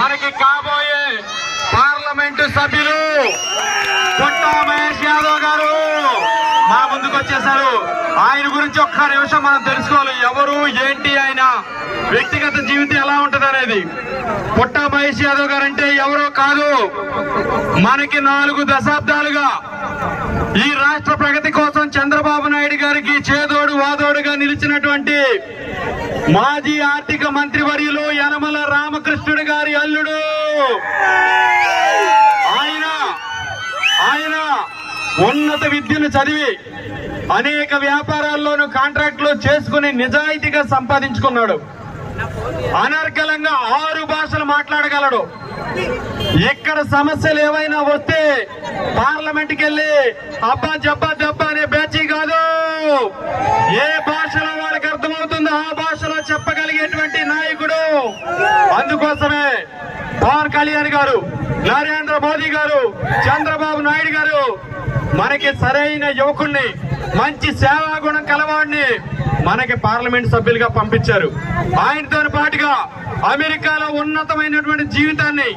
మనకి కాబోయే పార్లమెంటు సభ్యులు కొట్టా మహేష్ యాదవ్ గారు. మా ముందుకు వచ్చేసారు. ఆయన గురించి ఒక్క నిమిషం మనం తెలుసుకోవాలి. ఎవరు ఏంటి వ్యక్తిగత జీవితం ఎలా ఉంటది అనేది పుట్టా మహేష్ యాదవ్ గారు అంటే ఎవరో కాదు. మనకి నాలుగు దశాబ్దాలుగా ఈ రాష్ట్ర ప్రగతి కోసం చంద్రబాబు నాయుడు గారికి చేదోడు వాదోడుగా నిలిచినటువంటి మాజీ ఆర్థిక మంత్రి వర్యులు యనమల రామకృష్ణుడు గారి అల్లుడు. ఆయన ఆయన ఉన్నత విద్యను చదివి అనేక వ్యాపారాల్లోనూ కాంట్రాక్టులు చేసుకుని నిజాయితీగా సంపాదించుకున్నాడు. అనర్గళంగా ఆరు భాషలు మాట్లాడగలడు. ఇక్కడ సమస్యలు ఏవైనా వస్తే పార్లమెంట్కి వెళ్ళి అబ్బా జబ్బా దబ్బా అనే బ్యాచీ కాదు. ఏ భాషలో వాళ్ళకి అర్థమవుతుందో ఆ భాషలో చెప్పగలిగేటువంటి నాయకుడు. అందుకోసమే పవన్ కళ్యాణ్ గారు నరేంద్ర మోదీ గారు చంద్రబాబు నాయుడు గారు మనకి సరైన యువకుణ్ణి మంచి సేవా గుణం కలవాడిని మనకి పార్లమెంట్ సభ్యులుగా పంపించారు. ఆయనతో పాటుగా అమెరికాలో ఉన్నతమైనటువంటి జీవితాన్ని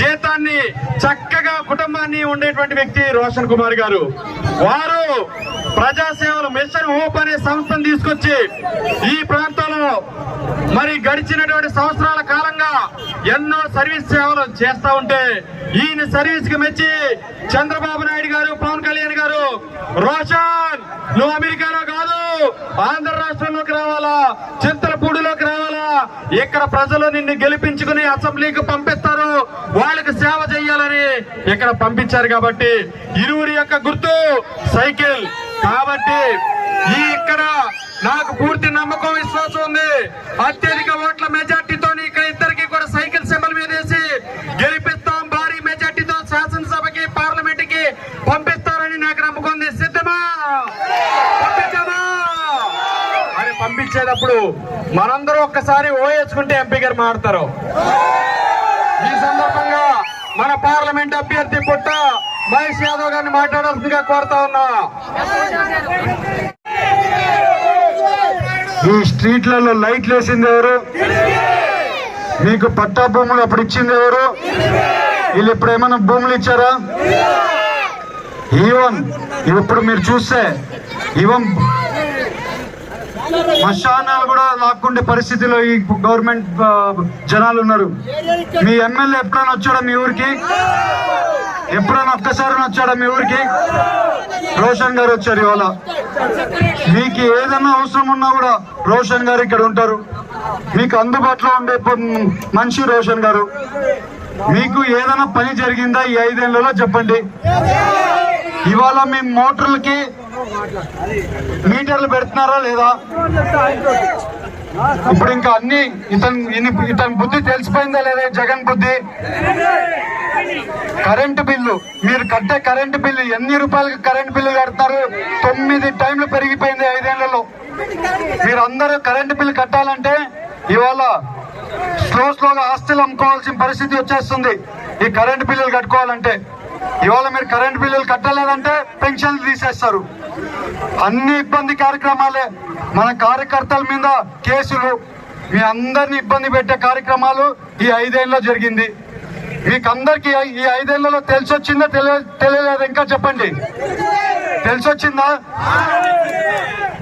జీతాన్ని చక్కగా కుటుంబాన్ని ఉండేటువంటి వ్యక్తి రోషన్ కుమార్ గారు. వారు ప్రజాసేవలు మిషన్ హోప్ అనే సంస్థను తీసుకొచ్చి ఈ ప్రాంతంలో మరి గడిచినటువంటి సంవత్సరాల కాలంగా ఎన్నో సర్వీస్ సేవలు చేస్తా ఉంటే ఈయన సర్వీస్కి మెచ్చి చంద్రబాబు నాయుడు గారు పవన్ కళ్యాణ్ గారు రోషన్ నువ్వు అమెరికాలో కాదు ఆంధ్ర రాష్ట్రంలోకి రావాలా? చింతలపూడిలోకి రావాలా? ఇక్కడ ప్రజలు నిన్ను గెలిపించుకుని అసెంబ్లీకి పంపిస్తారు. వాళ్ళకి సేవ చేయాలని ఇక్కడ పంపించారు కాబట్టి ఇరువురి యొక్క గుర్తు సైకిల్. కాబట్టి ఈ ఇక్కడ నాకు పూర్తి నమ్మకం విశ్వాసం ఉంది. అత్యధిక ఓట్ల మెజార్టీతో ఇక్కడ ఇద్దరికి కూడా సైకిల్ సింబల్ మీద వేసి గెలిపిస్తాం భారీ మెజార్టీతో శాసనసభకి పార్లమెంట్కి పంపిస్తారని నాకు నమ్మకం ఉంది సిద్ధమా పంపించామా అని పంపించేటప్పుడు మనందరూ ఒక్కసారి ఓయేసుకుంటే ఎంపీ గారు మారుతారు. ఈ సందర్భంగా మన పార్లమెంట్ అభ్యర్థి పుట్ట మహేష్ యాదవ్ గారిని మాట్లాడాల్సిందిగా కోరుతా ఉన్నా. ఈ స్ట్రీట్లలో లైట్లు వేసింది ఎవరు? మీకు పట్టా భూములు అప్పుడు ఇచ్చింది ఎవరు? వీళ్ళు ఇప్పుడు ఏమైనా భూములు ఇచ్చారా? ఈవన్ ఇప్పుడు మీరు చూస్తే ఈవన్ మశానాలు కూడా లాక్కుండే పరిస్థితిలో ఈ గవర్నమెంట్ జనాలు ఉన్నారు. మీ ఎమ్మెల్యే ఎప్పుడైనా వచ్చాడా మీ ఊరికి? ఎప్పుడైనా ఒక్కసారి వచ్చాడా మీ ఊరికి? రోషన్ గారు వచ్చారు ఇవాళ. మీకు ఏదైనా అవసరం ఉన్నా కూడా రోషన్ గారు ఇక్కడ ఉంటారు. మీకు అందుబాటులో ఉండే మనిషి రోషన్ గారు. మీకు ఏదైనా పని జరిగిందా? ఈ ఐదేళ్ళలో చెప్పండి. ఇవాళ మీ మోటార్లకి మీటర్లు పెడుతున్నారా లేదా? ఇప్పుడు ఇంకా అన్ని ఇతని ఇతని బుద్ధి తెలిసిపోయిందా లేదా జగన్ బుద్ధి? Current bill. మీరు కట్టే కరెంటు బిల్లు ఎన్ని రూపాయలకి కరెంటు బిల్లు కడతారు తొమ్మిది టైంలు పెరిగిపోయింది ఐదేళ్ళలో. మీరు అందరూ కరెంటు బిల్లు కట్టాలంటే ఇవాళ స్లో స్లోగా ఆస్తులు అమ్ముకోవాల్సిన పరిస్థితి వచ్చేస్తుంది. ఈ కరెంటు బిల్లులు కట్టుకోవాలంటే ఇవాళ మీరు కరెంటు బిల్లులు కట్టలేదంటే పెన్షన్లు తీసేస్తారు. అన్ని ఇబ్బంది కార్యక్రమాలే. మన కార్యకర్తల మీద కేసులు. మీ అందరిని ఇబ్బంది పెట్టే కార్యక్రమాలు ఈ ఐదేళ్ళలో జరిగింది. మీకు అందరికి ఈ ఐదేళ్ళలో తెలిసొచ్చిందా తెలియ తెలియలేదు ఇంకా చెప్పండి. తెలిసొచ్చిందా?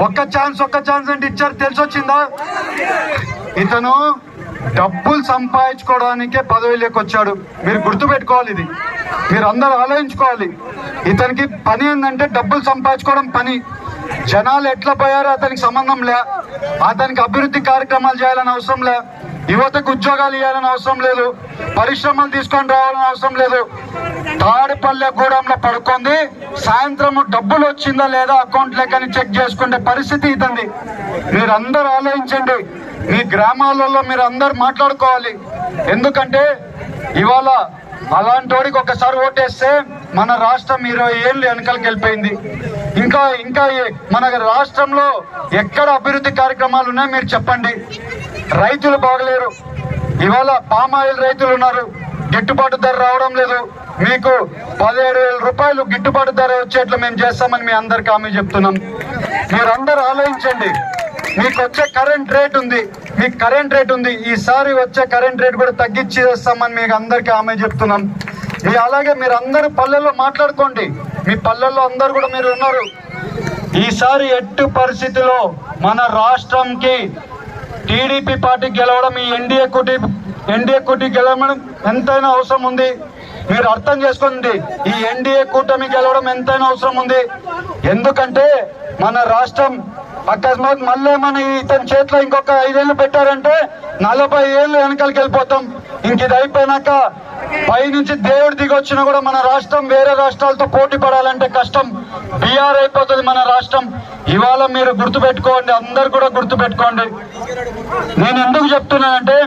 ఒక్క ఛాన్స్ ఒక్క ఛాన్స్ అంటే ఇచ్చారు. తెలిసొచ్చిందా? ఇతను డబ్బులు సంపాదించుకోవడానికే పదవిలోకి వచ్చాడు మీరు గుర్తుపెట్టుకోవాలి ఇది. మీరందరూ ఆలోచించుకోవాలి. ఇతనికి పని ఏంటంటే డబ్బులు సంపాదించుకోవడం పని. జనాలు ఎట్లా పోయారో అతనికి సంబంధం లే. అతనికి అభివృద్ధి కార్యక్రమాలు చేయాలని అవసరం లే. యువతకు ఉద్యోగాలు ఇవ్వాలని అవసరం లేదు. పరిశ్రమలు తీసుకొని రావాలని అవసరం లేదు. తాడిపల్లె గూడెంలో పడుకుంది. సాయంత్రం డబ్బులు వచ్చిందా లేదా అకౌంట్ లెక్కని చెక్ చేసుకునే పరిస్థితి ఇతంది మీరందరూ ఆలోచించండి. మీ గ్రామాలలో మీరు అందరు మాట్లాడుకోవాలి. ఎందుకంటే ఇవాళ అలాంటి వాడికి ఒకసారి ఓటేస్తే మన రాష్ట్రం ఇరవై ఏళ్ళు వెనకాలకి వెళ్ళిపోయింది. ఇంకా ఇంకా మన రాష్ట్రంలో ఎక్కడ అభివృద్ధి కార్యక్రమాలు ఉన్నాయో మీరు చెప్పండి. రైతులు బాగలేరు. ఇవాళ పామాయిల్ రైతులు ఉన్నారు. గిట్టుబాటు ధర రావడం లేదు. మీకు పదిహేడు వేల రూపాయలు గిట్టుబాటు ధర వచ్చేట్లు మేము చేస్తామని మీ అందరికి హామీ చెప్తున్నాం. మీరందరూ ఆలోచించండి. మీకు వచ్చే కరెంట్ రేట్ ఉంది. మీకు కరెంట్ రేట్ ఉంది. ఈసారి వచ్చే కరెంట్ రేట్ కూడా తగ్గించి చేస్తామని మీకు అందరికీ ఆమె చెప్తున్నాం. మీ అలాగే మీరు అందరూ పల్లెల్లో మాట్లాడుకోండి. మీ పల్లెల్లో అందరు కూడా మీరు ఉన్నారు. ఈసారి ఎట్టు పరిస్థితిలో మన రాష్ట్రంకి టీడీపీ పార్టీ గెలవడం ఈ ఎన్డీఏ కూటీ ఎన్డీఏ కూటీ గెలవడం ఎంతైనా అవసరం ఉంది. మీరు అర్థం చేసుకోండి. ఈ ఎన్డీఏ కూటమి గెలవడం ఎంతైనా అవసరం ఉంది. ఎందుకంటే మన రాష్ట్రం అకస్మాత్ మళ్ళీ మన ఇతని చేతిలో ఇంకొక ఐదేళ్ళు పెట్టారంటే నలభై ఏళ్ళు వెనకాలకి వెళ్ళిపోతాం. ఇంక ఇది అయిపోయినాక పై నుంచి దేవుడు దిగొచ్చినా కూడా మన రాష్ట్రం వేరే రాష్ట్రాలతో పోటీ పడాలంటే కష్టం. బీఆర్ అయిపోతుంది మన రాష్ట్రం. ఇవాళ మీరు గుర్తుపెట్టుకోండి అందరు కూడా గుర్తుపెట్టుకోండి. నేను ఎందుకు చెప్తున్నానంటే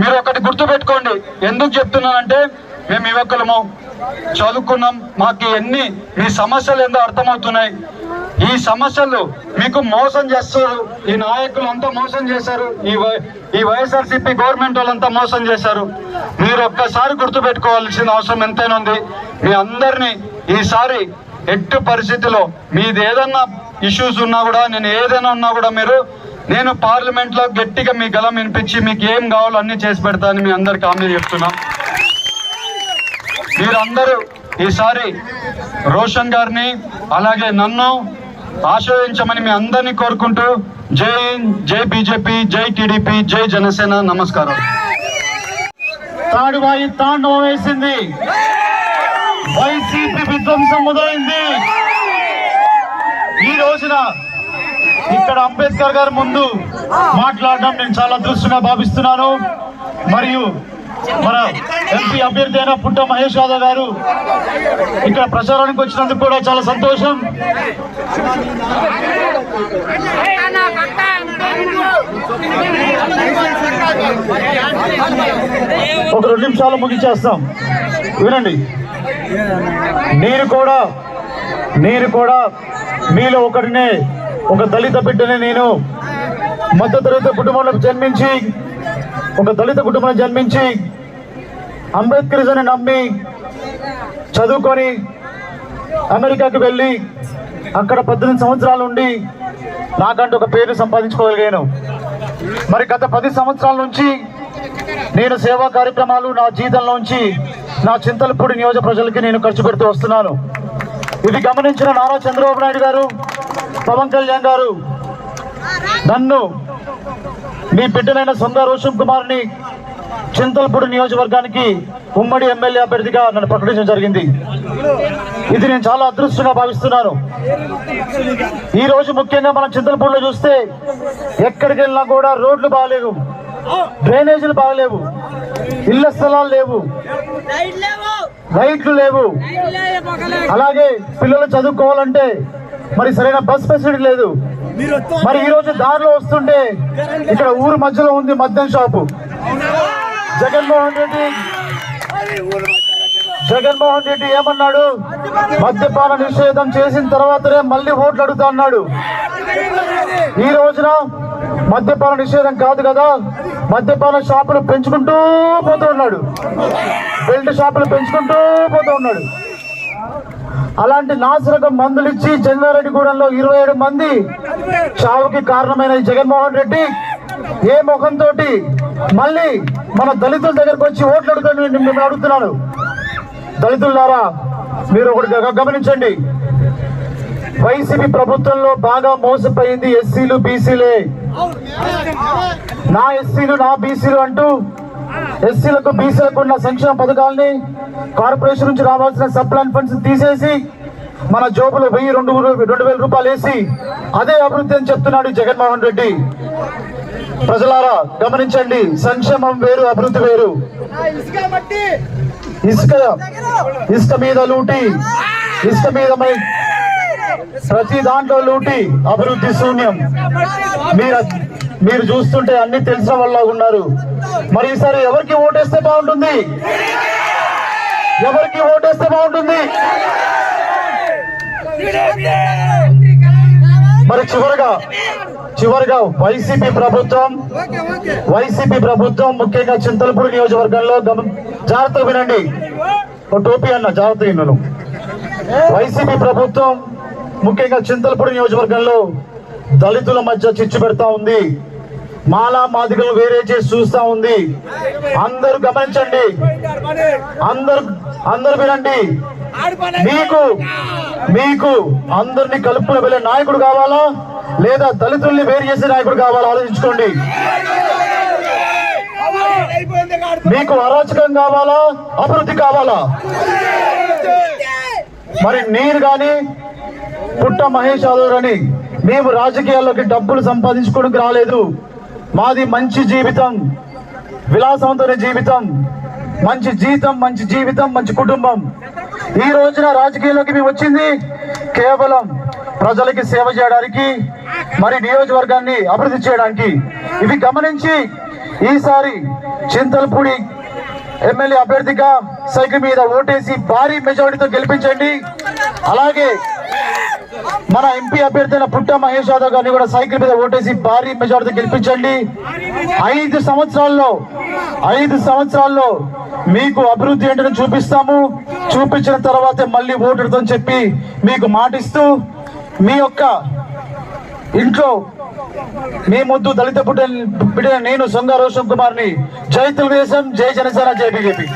మీరు ఒకటి గుర్తుపెట్టుకోండి. ఎందుకు చెప్తున్నానంటే మేము యువకులము చదువుకున్నాం. మాకు ఎన్ని మీ సమస్యలు ఏందో అర్థమవుతున్నాయి. ఈ సమస్యలు మీకు మోసం చేస్తారు. ఈ నాయకులు అంతా మోసం చేశారు. ఈ వై- ఈ వైఎస్ఆర్సీపీ గవర్నమెంట్ వాళ్ళంతా మోసం చేశారు. మీరు ఒక్కసారి గుర్తుపెట్టుకోవాల్సిన అవసరం ఎంతైనా ఉంది. మీ అందరినీ ఈసారి ఎట్టు పరిస్థితిలో మీది ఏదన్నా ఇష్యూస్ ఉన్నా కూడా నేను ఏదైనా ఉన్నా కూడా మీరు నేను పార్లమెంట్లో గట్టిగా మీ గలం వినిపించి మీకు ఏం కావాలో అన్ని చేసి పెడతానని మీ అందరికి హామీ చెప్తున్నాం మీరందరూ ఈసారి రోషన్ గారిని అలాగే నన్ను ఆశ్రయించమని మీ అందరినీ కోరుకుంటూ జై జై బీజేపీ జై టీడీపీ జై జనసేన నమస్కారం. తాడువాయి తాండవం వేసింది. వైసీపీ విధ్వంసం మొదలైంది. ఈ రోజున ఇక్కడ అంబేద్కర్ గారి ముందు మాట్లాడడం నేను చాలా దృష్టిగా భావిస్తున్నాను. మరియు మన ఎంపీ అభ్యర్థి అయిన పుట్ట మహేష్ యాదవ్ గారు ఇక్కడ ప్రచారానికి వచ్చినందుకు కూడా చాలా సంతోషం. ఒక రెండు నిమిషాలు ముగించేస్తాం వినండి. నేను కూడా నేను కూడా మీలో ఒకటినే ఒక దళిత బిడ్డనే నేను మధ్యతరగతి కుటుంబంలో జన్మించి ఒక దళిత కుటుంబంలో జన్మించి అంబేద్కరిజాన్ని నమ్మి చదువుకొని అమెరికాకి వెళ్ళి అక్కడ పద్దెనిమిది సంవత్సరాలు ఉండి నాకంటూ ఒక పేరు సంపాదించుకోగలిగాను. మరి గత పది సంవత్సరాల నుంచి నేను సేవా కార్యక్రమాలు నా జీతంలోంచి నా చింతలపూడి నియోజక ప్రజలకి నేను ఖర్చు పెడుతూ వస్తున్నాను. ఇది గమనించిన నారా చంద్రబాబు నాయుడు గారు పవన్ కళ్యాణ్ గారు నన్ను మీ బిడ్డలైన సొంత రోషన్ కుమార్ని చింతలపూడి నియోజకవర్గానికి ఉమ్మడి ఎమ్మెల్యే అభ్యర్థిగా నన్ను ప్రకటించడం జరిగింది. ఇది నేను చాలా అదృష్టంగా భావిస్తున్నాను. ఈ రోజు ముఖ్యంగా మనం చింతలపూడిలో చూస్తే ఎక్కడికి వెళ్ళినా కూడా రోడ్లు బాగాలేవు డ్రైనేజీలు బాగలేవు ఇళ్ళ స్థలాలు లేవు లైట్లు లేవు. అలాగే పిల్లలు చదువుకోవాలంటే మరి సరైన బస్ ఫెసిలిటీ లేదు. మరి ఈ రోజు దారిలో వస్తుంటే ఇక్కడ ఊరు మధ్యలో ఉంది మద్యం షాపు. జగన్మోహన్ రెడ్డి జగన్మోహన్ రెడ్డి ఏమన్నాడు? మద్యపాన నిషేధం చేసిన తర్వాతనే మళ్ళీ ఓట్లు అడుగుతా అన్నాడు. ఈ రోజున మద్యపాన నిషేధం కాదు కదా మద్యపాన షాపులు పెంచుకుంటూ పోతూ ఉన్నాడు. బెల్ట్ షాపులు పెంచుకుంటూ పోతూ ఉన్నాడు. అలాంటి నాసిరకం మందులు ఇచ్చి జంగారెడ్డిగూడెంలో ఇరవై ఏడు మంది చావుకి కారణమైన జగన్మోహన్ రెడ్డి ఏ ముఖంతో మళ్ళీ మన దళితుల దగ్గరకు వచ్చి ఓట్లు అడుగుతాను మిమ్మల్ని అడుగుతున్నాను. దళితులారా మీరు ఒకటి గమనించండి. వైసీపీ ప్రభుత్వంలో బాగా మోసపోయింది ఎస్సీలు బీసీలే. నా ఎస్సీలు నా బీసీలు అంటూ ఎస్సీలకు బీసీలకు ఉన్న సంక్షేమ పథకాలని కార్పొరేషన్ నుంచి రావాల్సిన సప్లాన్ ఫండ్స్ తీసేసి మన జోబులో వెయ్యి రెండు రెండు వేల రూపాయలు వేసి అదే అభివృద్ధి అని చెప్తున్నాడు జగన్మోహన్ రెడ్డి. ప్రజలారా గమనించండి సంక్షేమం వేరు అభివృద్ధి వేరు. ఇసుక ఇసుక మీద లూటి ఇసుక మీద మై ప్రతి దాంట్లో లూటి అభివృద్ధి శూన్యం. మీరు మీరు చూస్తుంటే అన్ని తెలిసిన వాళ్ళ ఉన్నారు. మరి ఈసారి ఎవరికి ఓటేస్తే బాగుంటుంది? ఎవరికి ఓటేస్తే బాగుంటుంది? మరి చివరగా చివరిగా వైసీపీ ప్రభుత్వం వైసీపీ ప్రభుత్వం ముఖ్యంగా చింతలపూడి నియోజకవర్గంలో గమ జాగ్రత్తగా వినండి. టోపీ అన్న జాగ్రత్త విన్నాను వైసీపీ ప్రభుత్వం ముఖ్యంగా చింతలపూడి నియోజకవర్గంలో దళితుల మధ్య చిచ్చు పెడతా ఉంది. మాలా మాదిగలు వేరే చేసి చూస్తా ఉంది. అందరూ గమనించండి. అందరు అందరు వినండి. మీకు మీకు అందరినీ కలుపుకుని వెళ్ళే నాయకుడు కావాలా? లేదా దళితుల్ని వేరు చేసే నాయకుడు కావాలా? ఆలోచించుకోండి. మీకు అరాచకం కావాలా? అభివృద్ధి కావాలా? మరి నేను కానీ పుట్ట మహేష్ యాదవ్ అని మేము రాజకీయాల్లోకి డబ్బులు సంపాదించుకోవడానికి రాలేదు. మాది మంచి జీవితం విలాసవంతమైన జీవితం మంచి జీతం మంచి జీవితం మంచి కుటుంబం. ఈ రోజున రాజకీయాల్లోకి మేము వచ్చింది కేవలం ప్రజలకి సేవ చేయడానికి మరి నియోజకవర్గాన్ని అభివృద్ధి చేయడానికి. ఇవి గమనించి ఈసారి చింతలపూడి ఎమ్మెల్యే అభ్యర్థిగా సైకిల్ మీద ఓటేసి భారీ మెజారిటీతో గెలిపించండి. అలాగే మన ఎంపీ అభ్యర్థి అయిన పుట్ట మహేష్ యాదవ్ గారిని కూడా సైకిల్ మీద ఓటేసి భారీ మెజార్టీ గెలిపించండి. ఐదు సంవత్సరాల్లో ఐదు సంవత్సరాల్లో మీకు అభివృద్ధి ఏంటని చూపిస్తాము. చూపించిన తర్వాతే మళ్ళీ ఓటుతో చెప్పి మీకు మాటిస్తూ మీ యొక్క ఇంట్లో మీ ముద్దు దళిత పుట్టిన బిడ్డ నేను సొంగ రోషన్ కుమార్ని జై తెలుగుదేశం జై జనసేన జై బీజేపీ.